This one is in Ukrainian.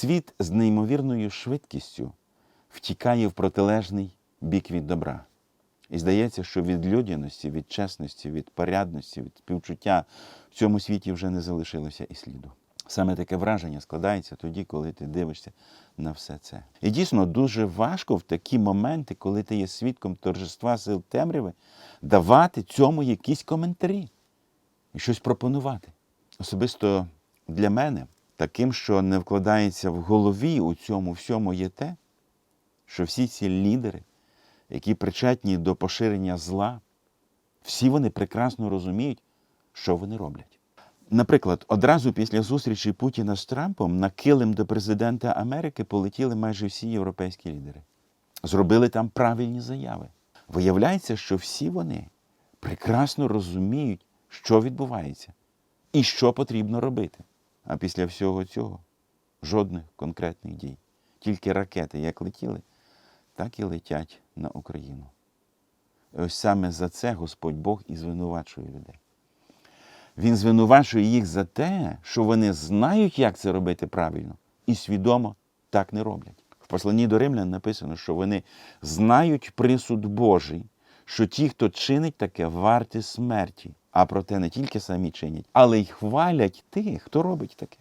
Світ з неймовірною швидкістю втікає в протилежний бік від добра. І здається, що від людяності, від чесності, від порядності, від співчуття в цьому світі вже не залишилося і сліду. Саме таке враження складається тоді, коли ти дивишся на все це. І дійсно дуже важко в такі моменти, коли ти є свідком торжества сил темряви, давати цьому якісь коментарі і щось пропонувати. Особисто для мене таким, що не вкладається в голові у цьому всьому є те, що всі ці лідери, які причетні до поширення зла, всі вони прекрасно розуміють, що вони роблять. Наприклад, одразу після зустрічі Путіна з Трампом на килим до президента Америки полетіли майже всі європейські лідери. Зробили там правильні заяви. Виявляється, що всі вони прекрасно розуміють, що відбувається і що потрібно робити. А після всього цього жодних конкретних дій. Тільки ракети як летіли, так і летять на Україну. І ось саме за це Господь Бог і звинувачує людей. Він звинувачує їх за те, що вони знають, як це робити правильно, і свідомо так не роблять. В посланні до римлян написано, що вони знають присуд Божий, що ті, хто чинить таке, варті смерті. А проте не тільки самі чинять, але й хвалять тих, хто робить таке.